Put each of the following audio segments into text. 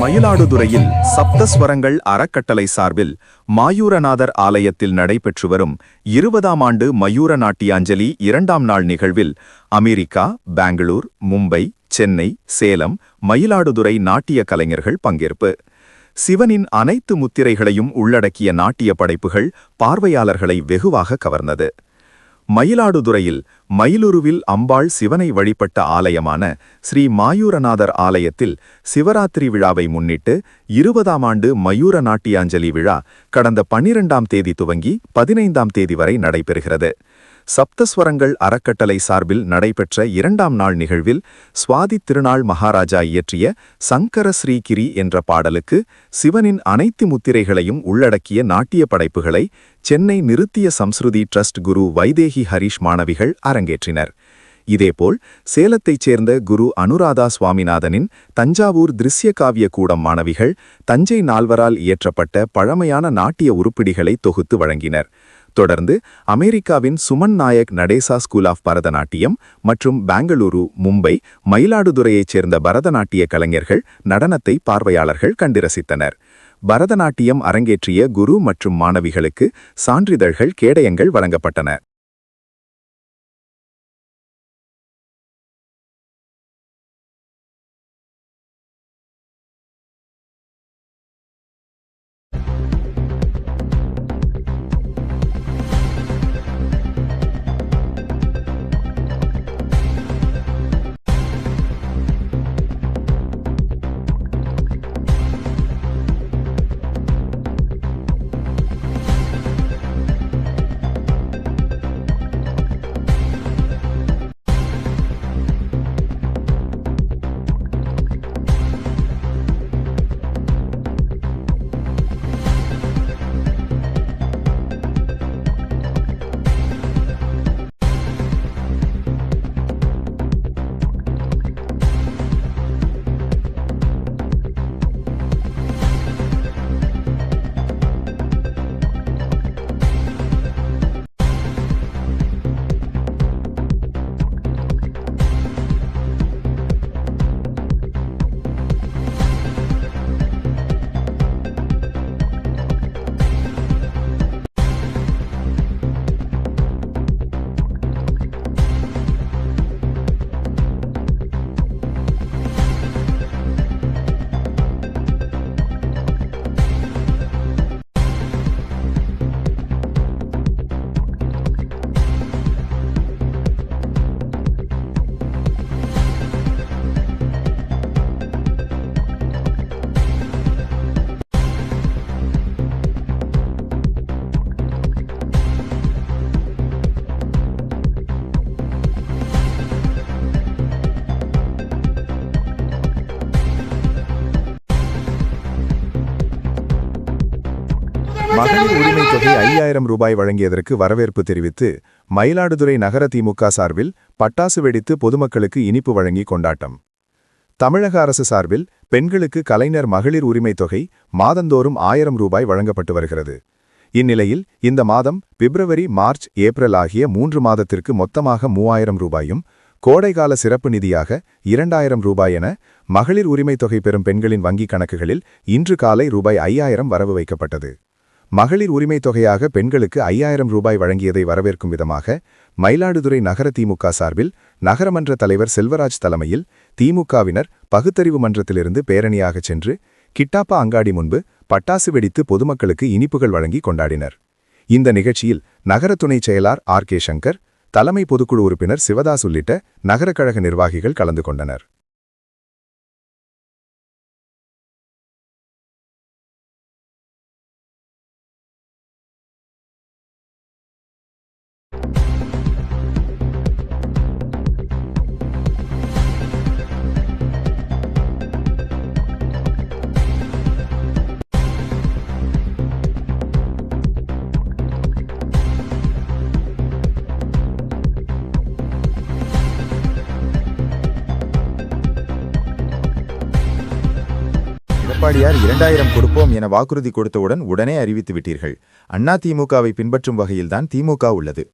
மயிலாடுதுறையில் சப்தஸ்வரங்கள் அறக்கட்டளை சார்பில் மாயூரநாதர் ஆலயத்தில் நடைபெற்று வரும் இருபதாம் ஆண்டு மயூர நாட்டியாஞ்சலி இரண்டாம் நாள் நிகழ்வில் அமெரிக்கா பெங்களூர் மும்பை சென்னை சேலம் மயிலாடுதுறை நாட்டிய கலைஞர்கள் பங்கேற்பு. சிவனின் அனைத்து முத்திரைகளையும் உள்ளடக்கிய நாட்டிய படைப்புகள் பார்வையாளர்களை வெகுவாக கவர்ந்தது. மயிலாடுதுறையில் மயிலுருவில் அம்பாள் சிவனை வழிபட்ட ஆலயமான ஸ்ரீ மாயூரநாதர் ஆலயத்தில் சிவராத்திரி விழாவை முன்னிட்டு இருபதாம் ஆண்டு மயூர நாட்டியாஞ்சலி விழா கடந்த பன்னிரெண்டாம் தேதி துவங்கி பதினைந்தாம் தேதி வரை நடைபெறுகிறது. சப்தஸ்வரங்கள் அறக்கட்டளை சார்பில் நடைபெற்ற இரண்டாம் நாள் நிகழ்வில் சுவாதி திருநாள் மகாராஜா இயற்றிய சங்கர ஸ்ரீகிரி என்ற பாடலுக்கு சிவனின் அனைத்து முத்திரைகளையும் உள்ளடக்கிய நாட்டிய படைப்புகளை சென்னை நிருத்திய சம்ஸ்ருதி ட்ரஸ்ட் குரு வைதேகி ஹரிஷ் மாணவிகள் அரங்கேற்றினர். இதேபோல் சேலத்தைச் சேர்ந்த குரு அனுராதா சுவாமிநாதனின் தஞ்சாவூர் திருஷ்ய காவிய கூடம் மாணவிகள் தஞ்சை நால்வரால் இயற்றப்பட்ட பழமையான நாட்டிய உருப்பிடிகளை தொகுத்து வழங்கினர். தொடர்ந்து அமெரிக்காவின் சுமன் நாயக் நடேசா ஸ்கூல் ஆஃப் பரதநாட்டியம் மற்றும் பெங்களூரு மும்பை மயிலாடுதுறையைச் சேர்ந்த பரதநாட்டிய கலைஞர்கள் நடனத்தை பார்வையாளர்கள் கண்டு ரசித்தனர் பரதநாட்டியம் அரங்கேற்றிய குரு மற்றும் மாணவிகளுக்கு சான்றிதழ்கள் கேடயங்கள் வழங்கப்பட்டன. மகளிர் உரிமை தொகை ஐயாயிரம் ரூபாய் வழங்கியதற்கு வரவேற்பு தெரிவித்து மயிலாடுதுறை நகர திமுக சார்பில் பட்டாசு வெடித்து பொதுமக்களுக்கு இனிப்பு வழங்கி கொண்டாட்டம். தமிழக அரசு சார்பில் பெண்களுக்கு கலைஞர் மகளிர் உரிமை தொகை மாதந்தோறும் ஆயிரம் ரூபாய் வழங்கப்பட்டு வருகிறது. இந்நிலையில் இந்த மாதம் பிப்ரவரி மார்ச் ஏப்ரல் ஆகிய மூன்று மாதத்திற்கு மொத்தமாக மூவாயிரம் ரூபாயும் கோடைகால சிறப்பு நிதியாக இரண்டாயிரம் ரூபாய் என மகளிர் உரிமை தொகை பெறும் பெண்களின் வங்கிக் கணக்குகளில் இன்று காலை ரூபாய் ஐயாயிரம் வரவு வைக்கப்பட்டது. மகளிர் உரிமை தொகையாக பெண்களுக்கு ஐயாயிரம் ரூபாய் வழங்கியதை வரவேற்கும் விதமாக மயிலாடுதுறை நகர திமுக சார்பில் நகரமன்ற தலைவர் செல்வராஜ் தலைமையில் திமுகவினர் பகுத்தறிவு மன்றத்திலிருந்து பேரணியாகச் சென்று கிட்டாப்பா அங்காடி முன்பு பட்டாசு வெடித்து பொதுமக்களுக்கு இனிப்புகள் வழங்கி கொண்டாடினர். இந்த நிகழ்ச்சியில் நகர துணைச் செயலார் ஆர் கே சங்கர் தலைமை பொதுக்குழு உறுப்பினர் சிவதாஸ் உள்ளிட்ட நகரக்கழக நிர்வாகிகள் கலந்து கொண்டனர். எம்ஜிஆர் இரண்டாயிரம் கொடுப்போம் என வாக்குறுதி கொடுத்தவுடன் உடனே அறிவித்து விட்டீர்கள். அண்ணா திமுகவை பின்பற்றும் வகையில்தான் திமுக உள்ளது.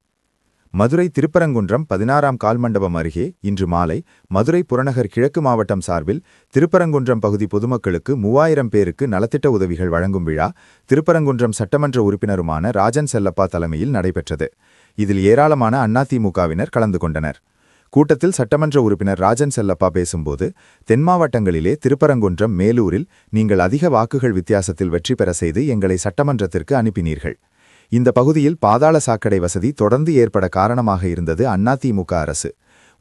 மதுரை திருப்பரங்குன்றம் பதினாறாம் கால்மண்டபம் அருகே இன்று மாலை மதுரை புறநகர் கிழக்கு மாவட்டம் சார்பில் திருப்பரங்குன்றம் பகுதி பொதுமக்களுக்கு மூவாயிரம் பேருக்கு நலத்திட்ட உதவிகள் வழங்கும் விழா திருப்பரங்குன்றம் சட்டமன்ற உறுப்பினருமான ராஜன் செல்லப்பா தலைமையில் நடைபெற்றது. இதில் ஏராளமான அதிமுகவினர் கலந்து கொண்டனர். கூட்டத்தில் சட்டமன்ற உறுப்பினர் ராஜன் செல்லப்பா பேசும்போது தென் மாவட்டங்களிலே திருப்பரங்குன்றம் மேலூரில் நீங்கள் அதிக வாக்குகள் வித்தியாசத்தில் வெற்றி பெற செய்து எங்களை சட்டமன்றத்திற்கு அனுப்பினீர்கள். இந்த பகுதியில் பாதாள சாக்கடை வசதி தொடர்ந்து ஏற்பட காரணமாக இருந்தது அதிமுக அரசு.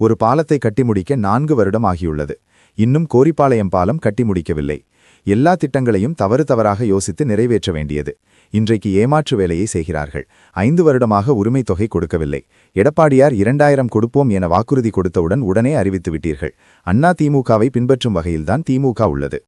ஒரு பாலத்தை கட்டி முடிக்க நான்கு வருடம் ஆகியுள்ளது. இன்னும் கோரிப்பாளையம் பாலம் கட்டி முடிக்கவில்லை எல்லா திட்டங்களையும் தவறு தவறாக யோசித்து நிறைவேற்ற வேண்டியது. இன்றைக்கு ஏமாற்று வேலையை செய்கிறார்கள். ஐந்து வருடமாக உரிமை தொகை கொடுக்கவில்லை. எடப்பாடியார் இரண்டாயிரம் கொடுப்போம் என வாக்குறுதி கொடுத்தவுடன் உடனே அறிவித்து விட்டீர்கள். அண்ணா திமுகவை பின்பற்றும் வகையில்தான் திமுக உள்ளது.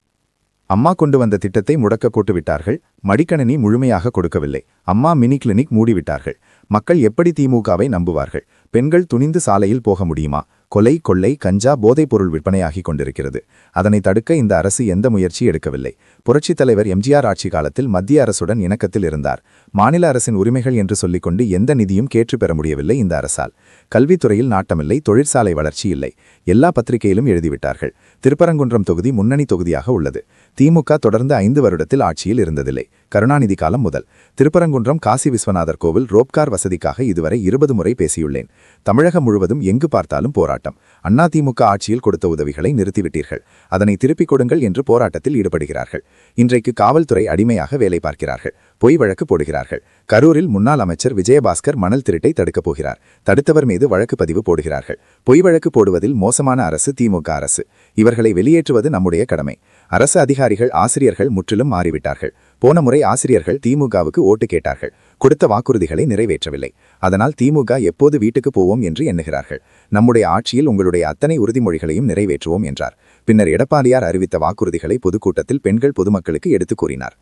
அம்மா கொண்டு வந்த திட்டத்தை முடக்க போட்டு விட்டார்கள். மடிக்கணினி முழுமையாக கொடுக்கவில்லை. அம்மா மினி கிளினிக் மூடிவிட்டார்கள். மக்கள் எப்படி திமுகவை நம்புவார்கள்? பெண்கள் துணிந்து சாலையில் போக முடியுமா? கொலை கொள்ளை கஞ்சா போதைப்பொருள் விற்பனையாகிக் கொண்டிருக்கிறது. அதனை தடுக்க இந்த அரசு எந்த முயற்சி எடுக்கவில்லை. புரட்சித் தலைவர் எம்ஜிஆர் ஆட்சி காலத்தில் மத்திய அரசுடன் இணக்கத்தில் இருந்தார். மாநில அரசின் உரிமைகள் என்று சொல்லிக்கொண்டு எந்த நிதியும் கேட்டு பெற முடியவில்லை இந்த அரசால். கல்வித்துறையில் நாட்டமில்லை தொழிற்சாலை வளர்ச்சி இல்லை. எல்லா பத்திரிகையிலும் எழுதிவிட்டார்கள். திருப்பரங்குன்றம் தொகுதி முன்னணி தொகுதியாக உள்ளது. திமுக தொடர்ந்து ஐந்து வருடத்தில் ஆட்சியில் இருந்ததில்லை. கருணாநிதி காலம் முதல். திருப்பரங்குன்றம் காசி விஸ்வநாதர் கோவில் ரோப்கார் வசதிக்காக இதுவரை இருபது முறை பேசியுள்ளேன். தமிழகம் முழுவதும் எங்கு பார்த்தாலும் போராட்டம். அண்ணா திமுக ஆட்சியில் கொடுத்த உதவிகளை நிறுத்திவிட்டீர்கள். அதனை திருப்பிக் கொடுங்கள் என்று போராட்டத்தில் ஈடுபடுகிறார்கள். இன்றைக்கு காவல்துறை அடிமையாக வேலை பார்க்கிறார்கள். பொய் வழக்கு போடுகிறார்கள். கரூரில் முன்னாள் அமைச்சர் விஜயபாஸ்கர் மணல் திருட்டை தடுக்கப் போகிறார். தடுத்தவர் மீது வழக்கு பதிவு போடுகிறார்கள். பொய் வழக்கு போடுவதில் மோசமான அரசு திமுக அரசு. இவர்களை வெளியேற்றுவது நம்முடைய கடமை. அரசு அதிகாரிகள் ஆசிரியர்கள் முற்றிலும் மாறிவிட்டார்கள். போன முறை ஆசிரியர்கள் திமுகவுக்கு ஓட்டு கேட்டார்கள். கொடுத்த வாக்குறுதிகளை நிறைவேற்றவில்லை. அதனால் திமுக எப்போது வீட்டுக்கு போவோம் என்று எண்ணுகிறார்கள். நம்முடைய ஆட்சியில் உங்களுடைய அத்தனை உறுதிமொழிகளையும் நிறைவேற்றுவோம் என்றார். பின்னர் எடப்பாடியார் அறிவித்த வாக்குறுதிகளை பொதுக்கூட்டத்தில் பெண்கள் பொதுமக்களுக்கு எடுத்துக் கூறினார்.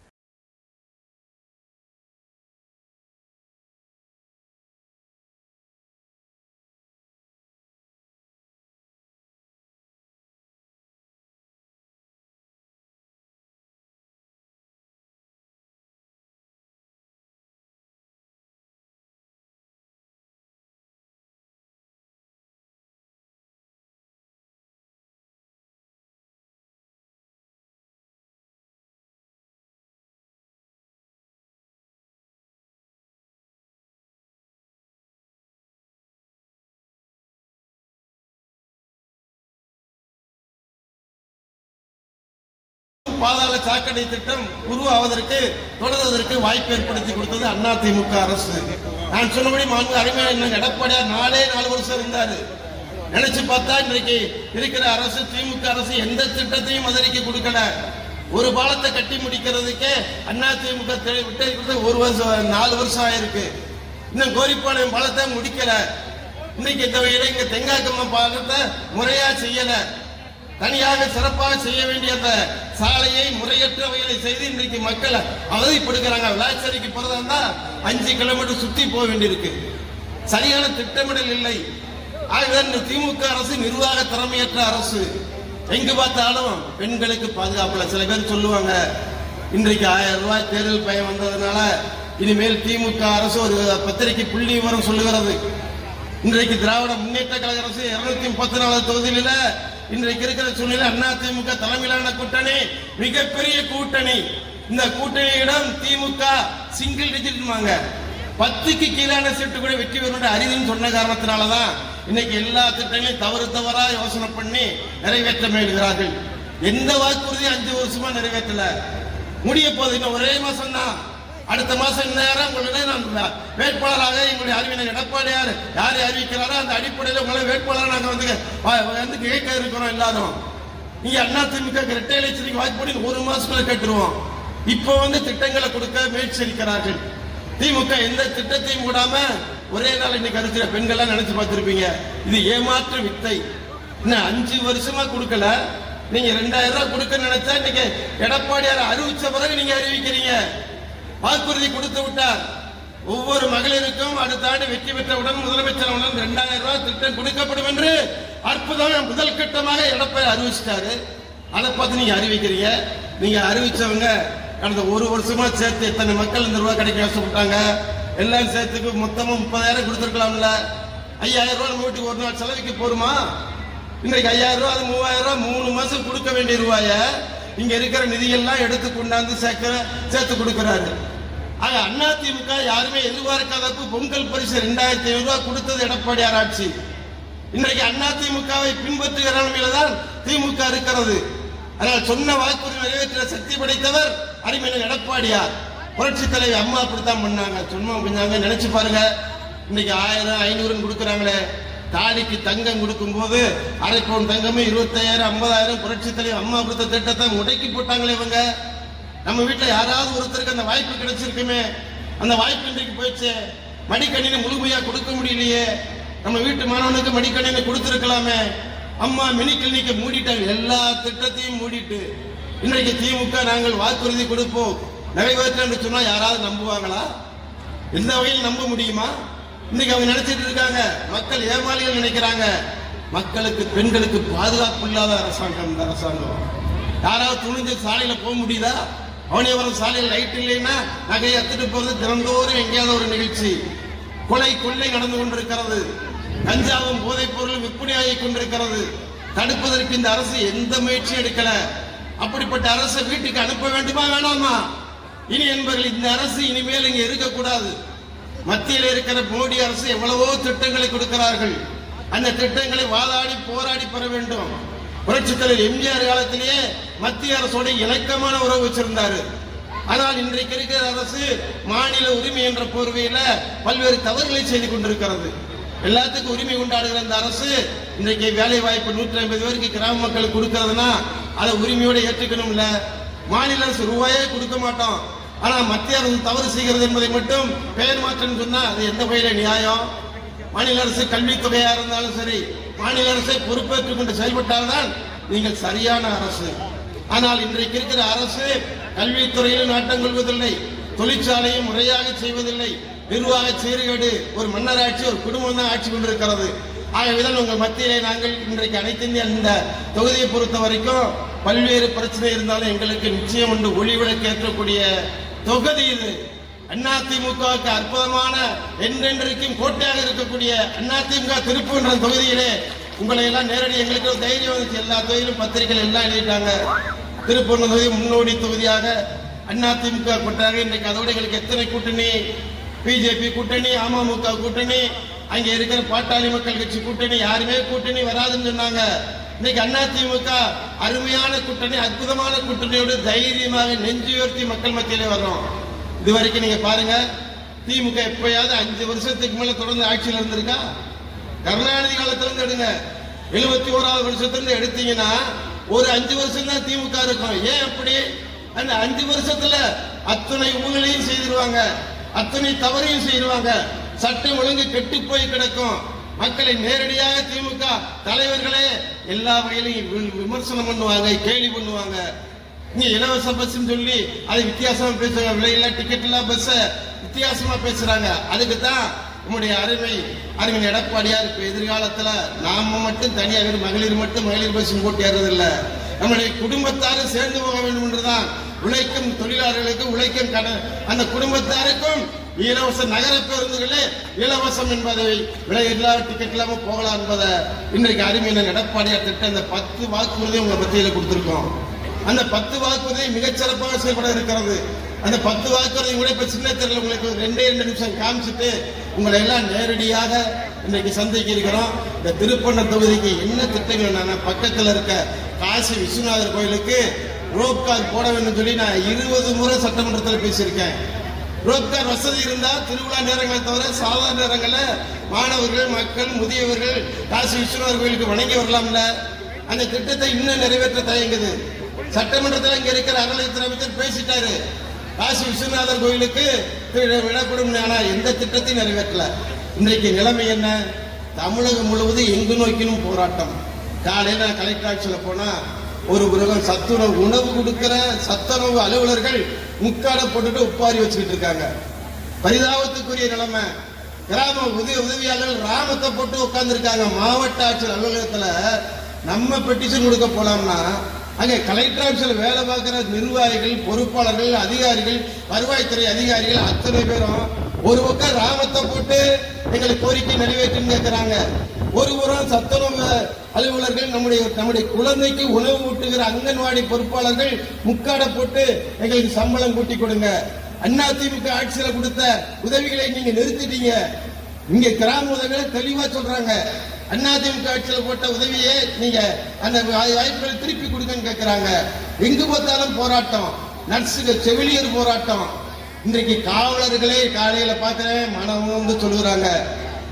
பாதாள சாக்கடை திட்டம் உருவாவதற்கு தொடர்வதற்கு வாய்ப்பு ஏற்படுத்தி கொடுத்தது அண்ணா திமுக அரசு. நான் சொன்னபடி மாண்பு அருமையான எடப்பாடியார் நாலே நாலு வருஷம் இருந்தாரு. நினைச்சு பார்த்தா இன்றைக்கு இருக்கிற அரசு திமுக அரசு எந்த திட்டத்தையும் மதுரைக்கு கொடுக்கல. ஒரு பாலத்தை கட்டி முடிக்கிறதுக்கே அண்ணா திமுக விட்டு ஒரு வருஷம் நாலு வருஷம் ஆயிருக்கு. இன்னும் கோரிப்பாளையம் பாலத்தை முடிக்கல. இன்னைக்கு இந்த வகையில இங்க தெங்காக்கம்ம பாலத்தை முறையா செய்யலை. தனியாக சிறப்பாக செய்ய வேண்டிய அந்த சாலையை முறையற்ற வகையில் செய்து இன்றைக்கு மக்கள் அவதிப்படுகிறாங்க. விளாச்சேரிக்கு போறதா இருந்தா அஞ்சு கிலோமீட்டர் சுத்தி போக வேண்டியிருக்கு. சரியான திட்டமிடல் இல்லை. ஆகவே திமுக அரசு நிர்வாக திறமையற்ற அரசு. எங்கு பார்த்தாலும் பெண்களுக்கு பாதுகாப்புல சில பேர் சொல்லுவாங்க இன்றைக்கு ஆயிரம் ரூபாய் தேர்தல் பயம் வந்ததுனால இனிமேல் திமுக அரசு ஒரு பத்திரிகை புள்ளி விவரம் சொல்லுகிறது. இன்றைக்கு திராவிட முன்னேற்ற கழக அரசு இருநூத்தி முப்பத்தி நாலு தொகுதியில இன்றைக்கு இருக்கிற சூழ்நிலை அண்ணா திமுக தலைமையிலான கூட்டணி மிகப்பெரிய கூட்டணி. இந்த கூட்டணியிடம் திமுக சிங்கிள் டிஜிட்வாங்க பத்துக்கு கீழான சீட்டு கூட வெற்றி பெறும் அறிவுன்னு சொன்ன காரணத்தினாலதான் இன்னைக்கு எல்லா திட்டங்களையும் தவறு தவறா யோசனை பண்ணி நிறைவேற்ற முயல்கிறார்கள். எந்த வாக்குறுதியும் அஞ்சு வருஷமா நிறைவேற்றல. முடிய போகுது. இன்னும் ஒரே மாசம் தான் அடுத்த மாதம் இந்நேரம் உங்களுடைய நான் வேட்பாளராக எங்களுடைய அறிவினர் எடப்பாடியார் யாரை அறிவிக்கிறாரோ அந்த அடிப்படையில் உங்களை வேட்பாளராக நாங்கள் வந்து வந்து கேட்க இருக்கிறோம் எல்லாரும். நீங்கள் அண்ணா திமுக இரட்டை இலைச்சலுக்கு வாய்ப்பு பண்ணி ஒரு மாசத்துல கேட்டுருவோம். இப்போ வந்து திட்டங்களை கொடுக்க முயற்சி திமுக எந்த திட்டத்தையும் கூடாம ஒரே நாள் இன்னைக்கு அரிசிய பெண்கள்லாம் நினைச்சு பார்த்துருப்பீங்க. இது ஏமாற்று வித்தை. இன்னும் அஞ்சு வருஷமா கொடுக்கல. நீங்க ரெண்டாயிரம் ரூபாய் கொடுக்க நினைச்சா இன்னைக்கு எடப்பாடியார் அறிவிச்ச பிறகு நீங்க அறிவிக்கிறீங்க. வாக்குறுதி கொடுத்து விட்டார். ஒவ்வொரு மகளிருக்கும் அடுத்த ஆண்டு வெற்றி பெற்றவுடன் முதலமைச்சர் இரண்டாயிரம் ரூபாய் திட்டம் கொடுக்கப்படும் என்று அற்புதமாக முதல் கட்டமாக எடப்பாடி அறிவிச்சிட்டாரு. அதை பார்த்து நீங்க அறிவிக்கிறீங்க. நீங்க அறிவிச்சவங்க கடந்த ஒரு வருஷமா சேர்த்து எத்தனை மக்கள் இந்த ரூபாய் கிடைக்க ஆசைப்பட்டாங்க எல்லாம் சேர்த்துக்கு மொத்தமும் முப்பதாயிரம் கொடுத்துருக்கலாம்ல. ஐயாயிரம் ரூபாய் நம்ம வீட்டுக்கு ஒரு நாள் செலவுக்கு போருமா? இன்றைக்கு ஐயாயிரம் ரூபாய் அது மூவாயிரம் ரூபாய் மூணு மாசம் கொடுக்க வேண்டிய ரூபாய இங்க இருக்கிற நிதியெல்லாம் எடுத்து கொண்டாந்து சேர்க்க சேர்த்து கொடுக்கிறாரு. ஆக அதிமுக யாருமே எதிர்பார்க்காதப்ப பொங்கல் பரிசு ரெண்டாயிரத்தி ஐநூறு ரூபாய் கொடுத்தது எடப்பாடியார் ஆட்சி. இன்றைக்கு அதிமுகவை பின்பற்றுகிற நிலைமையில தான் திமுக இருக்கிறது. ஆனால் சொன்ன வாக்குறுதி நிறைவேற்ற சக்தி படைத்தவர் அறிஞர் எடப்பாடியார். புரட்சி தலைவர் அம்மா அப்படித்தான் பண்ணாங்க. சும்மா பண்ணாங்க நினைச்சு பாருங்க. இன்னைக்கு ஆயிரம் ஐநூறுன்னு கொடுக்குறாங்களே. தாலிக்கு தங்கம் கொடுக்கும்போது அரை பவுன் தங்கமே இருபத்தாயிரம் ஐம்பதாயிரம் புரட்சி தலைவர் அம்மா கொடுத்த திட்டத்தை முடக்கி போட்டாங்களே இவங்க. நம்ம வீட்டில் யாராவது ஒருத்தருக்கு அந்த வாய்ப்பு கிடைச்சிருக்குமே அந்த வாய்ப்பு இன்றைக்கு போயிடுச்சு மடிக்கணினி முழுமையாக கொடுக்க முடியலையே நம்ம வீட்டு மாணவனுக்கு மடிக்கணினி கொடுத்துருக்கலாமே அம்மா மினி கிளினிக்கை மூடிட்டாங்க எல்லா திட்டத்தையும் மூடிட்டு. இன்றைக்கு திமுக நாங்கள் வாக்குறுதி கொடுப்போம். நிறைவேற்றன்னு சொன்னால் யாராவது நம்புவாங்களா? எந்த வகையில் நம்ப முடியுமா? இன்னைக்கு அவங்க நினைச்சிட்டு இருக்காங்க மக்கள் ஏமாளிகள் நினைக்கிறாங்க. மக்களுக்கு பெண்களுக்கு பாதுகாப்பு இல்லாத அரசாங்கம் இந்த அரசாங்கம். யாராவது துணிஞ்சு சாலையில் போக முடியுதா? அவனியவரம் சாலையில் லைட் இல்லைன்னா நகையை எடுத்துட்டு போறது தினந்தோறும் எங்கேயாவது ஒரு நிகழ்ச்சி. கொலை கொள்ளை நடந்து கொண்டிருக்கிறது. கஞ்சாவும் போதைப் பொருளும் விற்பனையாகி கொண்டிருக்கிறது. தடுப்பதற்கு இந்த அரசு எந்த முயற்சியும் எடுக்கல. அப்படிப்பட்ட அரசை வீட்டுக்கு அனுப்ப வேண்டுமா வேணாமா? இனி என்பர்கள் இந்த அரசு இனிமேல் இங்க இருக்கக்கூடாது. மத்தியில் இருக்கிற மோடி அரசு எவ்வளவோ திட்டங்களை கொடுக்கிறார்கள். அந்த திட்டங்களை வாதாடி போராடி பெற வேண்டும். புரட்சித்தலைவர் எம்ஜிஆர் காலத்திலேயே மத்திய அரசோட இணக்கமான உறவு வச்சிருந்தாரு. ஆனால் இன்றைக்கு இருக்கிற அரசு மாநில உரிமை என்ற போர்வையில பல்வேறு தவறுகளை செய்து கொண்டிருக்கிறது. எல்லாத்துக்கும் உரிமை கொண்டாடுகிற இந்த அரசு இன்றைக்கு வேலை வாய்ப்பு நூற்றி ஐம்பது பேருக்கு கிராம மக்களுக்கு கொடுக்கறதுனா அதை உரிமையோட ஏற்றுக்கணும்ல? மாநில அரசு ரூபாயே கொடுக்க மாட்டோம். ஆனா மத்திய அரசு தவறு செய்கிறது என்பதை மட்டும் பெயர் மாற்றம் சொன்னா அது எந்த வகையில நியாயம்? மாநில அரசு கல்வித்தொகையா இருந்தாலும் சரி மாநில அரசை பொறுப்பேற்றுக் கொண்டு செயல்பட்டால்தான் நீங்கள் சரியான அரசு. ஆனால் இன்றைக்கு இருக்கிற அரசு கல்வித்துறையில் நாட்டம் கொள்வதில்லை தொழிற்சாலையும் முறையாக செய்வதில்லை. நிர்வாக சீர்கேடு ஒரு மன்னராட்சி ஒரு குடும்பம் தான் ஆட்சி கொண்டிருக்கிறது. ஆகவேதான் உங்கள் மத்தியிலே நாங்கள் இன்றைக்கு அனைத்து இந்திய இந்த தொகுதியை பொறுத்த வரைக்கும் பல்வேறு பிரச்சனை இருந்தாலும் எங்களுக்கு நிச்சயம் உண்டு ஒளிவிளக்கு ஏற்றக்கூடிய தொகுதி இது. அதிமுகவுக்கு அற்புதமான என்றென்றைக்கும் கோட்டையாக இருக்கக்கூடிய அதிமுக திருப்பூன்ற தொகுதியிலே உங்களை எல்லாம் நேரடி எங்களுக்கு ஒரு தைரியம் வந்துச்சு. எல்லா தொகுதியிலும் பத்திரிகைகள் எல்லாம் எழுதிட்டாங்க. திருப்பூர் தொகுதி முன்னோடி தொகுதியாக அதிமுக கூட்டாக இன்றைக்கு அதோட எங்களுக்கு எத்தனை கூட்டணி? பிஜேபி கூட்டணி அமமுக கூட்டணி அங்கே இருக்கிற பாட்டாளி மக்கள் கட்சி கூட்டணி யாருமே கூட்டணி வராதுன்னு சொன்னாங்க. இன்னைக்கு அதிமுக அருமையான கூட்டணி அற்புதமான கூட்டணியோடு தைரியமாக நெஞ்சு உயர்த்தி மக்கள் மத்தியிலே வர்றோம். இது வரைக்கும் நீங்க பாருங்க திமுக எப்பயாவது அஞ்சு வருஷத்துக்கு மேல தொடர்ந்து ஆட்சியில் இருந்திருக்கா? கருணாநிதி காலத்திலிருந்து எடுங்க. எழுபத்தி ஓராவது வருஷத்திலிருந்து எடுத்தீங்கன்னா ஒரு அஞ்சு வருஷம் தான் திமுக இருக்கும். ஏன் அப்படி? அந்த அஞ்சு வருஷத்துல அத்தனை ஊழலையும் செய்திருவாங்க. அத்தனை தவறையும் செய்திருவாங்க. சட்டம் ஒழுங்கு கெட்டு போய் கிடக்கும். மக்களை நேரடியாக திமுக தலைவர்களே எல்லா வகையிலும் வி- விமர்சனம் பண்ணுவாங்க கேலி பண்ணுவாங்க. நீ இலவச பஸ் சொல்லி அது வித்தியாசமா பேசுறாங்க. விலையில டிக்கெட் எல்லாம் பஸ் வித்தியாசமா பேசுறாங்க. அதுக்கு தான் உங்களுடைய அருமை அருமை எடப்பாடியார் இப்ப எதிர்காலத்துல நாம மட்டும் தனியாக மகளிர் மட்டும் மகளிர் பஸ் போட்டி ஏறதில்ல நம்முடைய குடும்பத்தாரும் சேர்ந்து போக வேண்டும் என்றுதான் உழைக்கும் தொழிலாளர்களுக்கும் உழைக்கும் கடன் அந்த குடும்பத்தாருக்கும் இலவச நகர பேருந்துகளே இலவசம் என்பதை விலை இல்லா டிக்கெட் இல்லாம போகலாம் என்பதை இன்றைக்கு அருமையான எடப்பாடியார் திட்டம் இந்த பத்து வாக்குறுதியும் உங்க மத்தியில் கொடுத்துருக்கோம். அந்த பத்து வாக்குறுதி மிகச் சிறப்பாக செயல்பட இருக்கிறது. அந்த பத்து வாக்குறுதி கூட இப்ப சின்ன தெரியல உங்களுக்கு ஒரு ரெண்டே ரெண்டு நிமிஷம் காமிச்சிட்டு உங்களை எல்லாம் நேரடியாக இன்னைக்கு சந்திக்க இருக்கிறோம். இந்த திருப்பண்ண தொகுதிக்கு என்ன திட்டங்கள் நான் பக்கத்தில் இருக்க காசி விஸ்வநாதர் கோயிலுக்கு ரோப் கார் போட வேண்டும் சொல்லி நான் இருபது முறை சட்டமன்றத்தில் பேசியிருக்கேன். ரோப் கார் வசதி இருந்தால் திருவிழா நேரங்களை தவிர சாதாரண நேரங்களில் மாணவர்கள் மக்கள் முதியவர்கள் காசி விஸ்வநாதர் கோயிலுக்கு வணங்கி வரலாம்ல. அந்த திட்டத்தை இன்னும் நிறைவேற்ற தயங்குது. சட்டமன்றத்தில் இங்க இருக்கிற அறநிலையத்துறை அமைச்சர் பேசிட்டாரு. காசி விஸ்வநாதர் கோயிலுக்கு விடக்கூடும் விடப்படும் ஆனா எந்த திட்டத்தையும் நிறைவேற்றல. இன்றைக்கு நிலைமை என்ன? தமிழகம் முழுவதும் எங்கு நோக்கினும் போராட்டம். காலையில் நான் கலெக்டர் ஆட்சியில் போனால் ஒரு உலகம் சத்துணவு உணவு கொடுக்கிற சத்துணவு அலுவலர்கள் முக்காடை போட்டுட்டு உப்பாரி வச்சுக்கிட்டு இருக்காங்க. பரிதாபத்துக்குரிய நிலைமை. கிராம உதவி உதவியாளர்கள் ராமத்தை போட்டு உட்கார்ந்துருக்காங்க. மாவட்ட ஆட்சியர் அலுவலகத்தில் நம்ம பெட்டிஷன் கொடுக்க போலாம்னா அங்கே கலெக்டர் ஆஃபீஸில் வேலை பார்க்குற நிர்வாகிகள் பொறுப்பாளர்கள் அதிகாரிகள் வருவாய்த்துறை அதிகாரிகள் அத்தனை பேரும் ஒரு பக்கம் ராமத்தை போட்டு எங்களுக்கு கோரிக்கை நிறைவேற்றுன்னு கேட்கிறாங்க ஒரு புறம் சத்துணவு அலுவலர்கள் நம்முடைய நம்முடைய குழந்தைக்கு உணவு ஊட்டுகிற அங்கன்வாடி பொறுப்பாளர்கள் முக்காடை போட்டு எங்களுக்கு சம்பளம் கூட்டி கொடுங்க. அதிமுக ஆட்சியில் கொடுத்த உதவிகளை நீங்க நிறுத்திட்டீங்க. இங்க கிராம உதவிகளை தெளிவா சொல்றாங்க. அதிமுக ஆட்சியில் போட்ட உதவியே நீங்க அந்த வாய்ப்புகளை திருப்பி கொடுங்கன்னு கேட்கிறாங்க எங்கு பார்த்தாலும் போராட்டம். நர்ஸுங்க செவிலியர் போராட்டம். இன்றைக்கு காவலர்களே காலையில பார்க்கிறேன் மனம் வந்து சொல்லுறாங்க.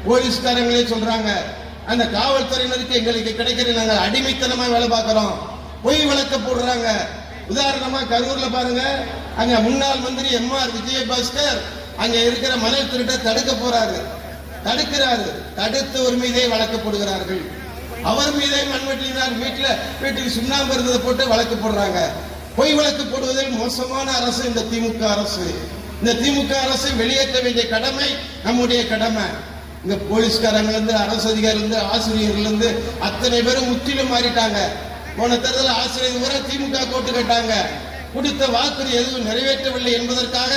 போலீஸ்காரங்களே சொல்றாங்க. அந்த காவல்துறையினருக்கு எங்களுக்கு கிடைக்கிற நாங்கள் அடிமைத்தனமா வேலை பார்க்கிறோம். பொய் வழக்க போடுறாங்க. உதாரணமா கரூர்ல பாருங்க. அங்க முன்னாள் மந்திரி எம் ஆர் விஜயபாஸ்கர் அங்க இருக்கிற மணல் திருட்டை தடுக்க போறாரு. தடுக்கிறாரு. தடுத்து ஒரு மீதே வழக்கு போடுகிறார்கள் அவர் மீதே மண்வெட்டினார் வீட்டில் வீட்டுக்கு சுண்ணாம்பு இருந்ததை போட்டு வழக்கு போடுறாங்க பொய் வழக்கு போடுவதில் மோசமான அரசு இந்த திமுக அரசு. இந்த திமுக அரசு வெளியேற்ற வேண்டிய கடமை நம்முடைய கடமை. இந்த போலீஸ்காரங்கலேருந்து அரசு அதிகாரிலேருந்து இருந்து இருந்து அத்தனை பேரும் முற்றிலும் மாறிட்டாங்க. போன தேர்தல் ஆசிரியர் முறை திமுக கோட்டு கேட்டாங்க. கொடுத்த வாக்குறுதி எதுவும் நிறைவேற்றவில்லை என்பதற்காக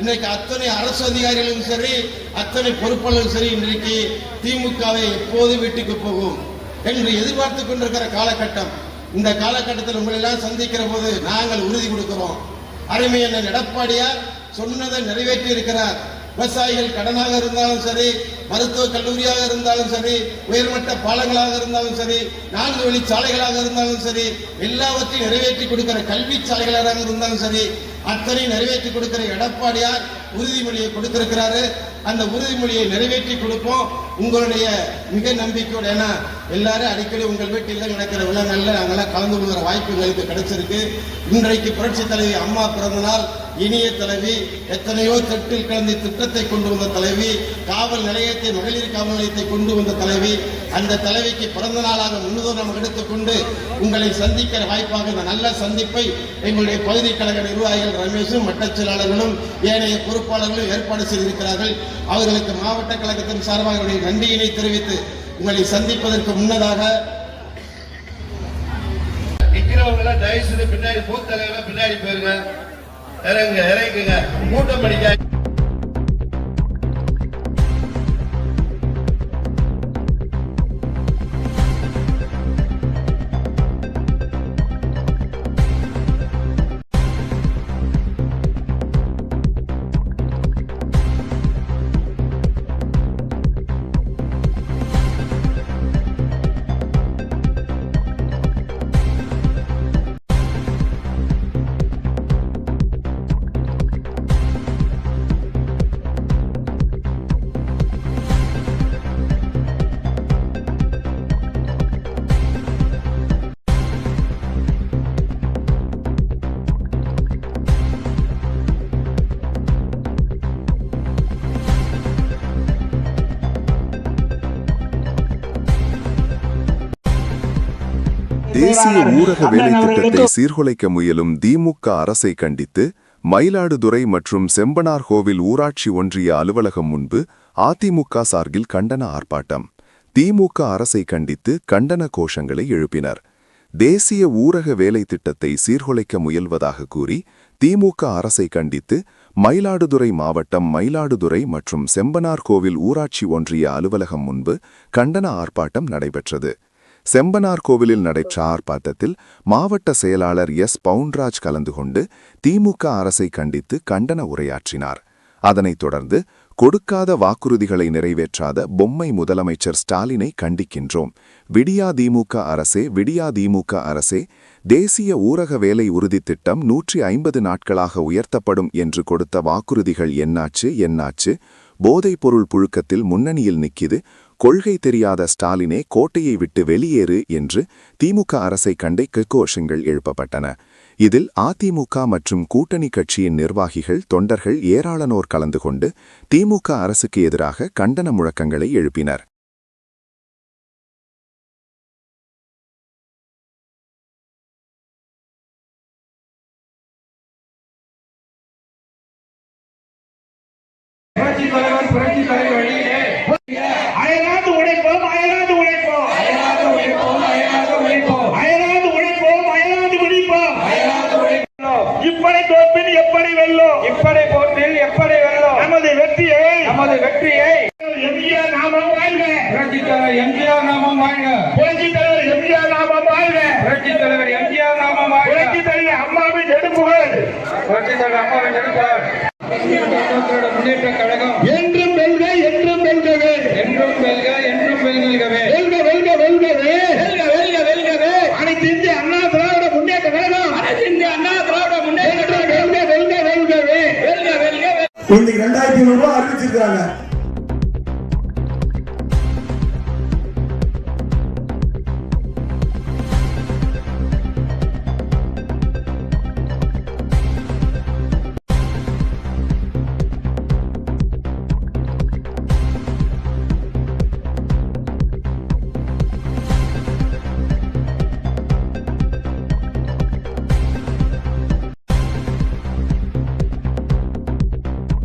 இன்றைக்கு அத்தனை அரசு அதிகாரிகளும் சரி அத்தனை பொறுப்பாளர்களும் சரி இன்றைக்கு திமுகவை எப்போது வீட்டுக்கு போகும் என்று எதிர்பார்த்து கொண்டிருக்கிற காலகட்டம். இந்த காலகட்டத்தில் உங்களெல்லாம் சந்திக்கிற போது நாங்கள் உறுதி கொடுக்கிறோம். அருமையான எடப்பாடியார் சொன்னதை நிறைவேற்றி இருக்கிறார் விவசாயிகள் கடனாக இருந்தாலும் சரி மருத்துவ கல்லூரியாக இருந்தாலும் சரி உயர்மட்ட பாலங்களாக இருந்தாலும் சரி நான்கு வழி சாலைகளாக இருந்தாலும் சரி எல்லாவற்றையும் நிறைவேற்றி கொடுக்கிற கல்வி சாலைகளாக இருந்தாலும் சரி அத்தனை நிறைவேற்றி கொடுக்கிற எடப்பாடியார் உறுதிமொழியை கொடுத்திருக்கிறாரு. அந்த உறுதிமொழியை நிறைவேற்றி கொடுப்போம். உங்களுடைய மிக நம்பிக்கையோட ஏன்னா எல்லாரும் அடிக்கடி உங்கள் வீட்டில் நடக்கிற விழாங்கள்ல நாங்கெல்லாம் கலந்து கொள்கிற வாய்ப்பு எங்களுக்கு கிடைச்சிருக்கு. இன்றைக்கு புரட்சி தலைவி அம்மா பிறந்த நாள் இனிய தலைவி எத்தனையோ தட்டில் கலந்து திட்டத்தை கொண்டு வந்த தலைவி காவல் நிலையத்தை மகளிர் காவல் நிலையத்தை கொண்டு வந்த தலைவி அந்த தலைவிக்கு பிறந்த நாளாக முன்னுதாரணம் எடுத்துக்கொண்டு உங்களை சந்திக்கிற வாய்ப்பாக இந்த நல்ல சந்திப்பை எங்களுடைய பகுதி கழக நிர்வாகிகள் ரமேஷும் மட்டச் செயலாளர்களும் ஏனைய பொறுப்பாளர்களும் ஏற்பாடு செய்திருக்கிறார்கள். அவர்களுக்கு மாவட்ட கழகத்தின் சார்பாக என்னுடைய நன்றியினை தெரிவித்து உங்களை சந்திப்பதற்கு முன்னதாக பின்னாடி பூத் தலைவர்கள் பின்னாடி போயிருங்க. இறங்குங்க இறங்குங்க கூட்டம் படிக்க தேசிய ஊரக வேலை திட்டத்தை சீர்குலைக்க முயலும் திமுக அரசை கண்டித்து மயிலாடுதுறை மற்றும் செம்பனார்கோவில் ஊராட்சி ஒன்றிய அலுவலகம் முன்பு அதிமுக சார்பில் கண்டன ஆர்ப்பாட்டம். திமுக அரசை கண்டித்து கண்டன கோஷங்களை எழுப்பினர். தேசிய ஊரக வேலை திட்டத்தை சீர்குலைக்க முயல்வதாக கூறி திமுக அரசை கண்டித்து மயிலாடுதுறை மாவட்டம் மயிலாடுதுறை மற்றும் செம்பனார்கோவில் ஊராட்சி ஒன்றிய அலுவலகம் முன்பு கண்டன ஆர்ப்பாட்டம் நடைபெற்றது. செம்பனார் கோவிலில் நடைபெற்ற ஆர்ப்பாட்டத்தில் மாவட்ட செயலாளர் எஸ். பவுன்ராஜ் கலந்து கொண்டு திமுக அரசை கண்டித்து கண்டன உரையாற்றினார். அதனைத் தொடர்ந்து கொடுக்காத வாக்குறுதிகளை நிறைவேற்றாத பொம்மை முதலமைச்சர் ஸ்டாலினை கண்டிக்கின்றோம். விடியா திமுக அரசே விடியா திமுக அரசே தேசிய ஊரக வேலை உறுதி திட்டம் நூற்றி ஐம்பது நாட்களாக உயர்த்தப்படும் என்று கொடுத்த வாக்குறுதிகள் என்னாச்சு என்னாச்சு? போதைப்பொருள் புழுக்கத்தில் முன்னணியில் நிக்கிது கொள்கை தெரியாத ஸ்டாலினே கோட்டையை விட்டு வெளியேறு என்று திமுக அரசை கண்டைக்கு கோஷங்கள் எழுப்பப்பட்டன. இதில் அதிமுக மற்றும் கூட்டணி கட்சியின் நிர்வாகிகள் தொண்டர்கள் ஏராளனோர் கலந்து கொண்டு திமுக அரசுக்கு எதிராக கண்டன முழக்கங்களை எழுப்பினர். புரட்சி தலைவர் புரட்சி தலைவர். இப்படை தோப்பில் எப்படி வெல்லும்? இப்படி போட்டில் எப்படி வெல்லும்? நமது வெற்றியை நமது வெற்றியை எம்ஜிஆர் நாமம் வாழ்க. புரட்சி தலைவர் எம்ஜிஆர் நாமம் வாழ்க. புரட்சி தலைவர் எம்ஜிஆர் நாமம் வாழ்க. புரட்சி தலைவர் எம்ஜிஆர் நாமம் வாழ்க. புரட்சி தலைவர் அம்மாவின் நெடுமுகல் புரட்சி தலைவர் ரெண்டாயிரத்தி ஐநூறு ரூபாய் அறிவிச்சிருக்காங்க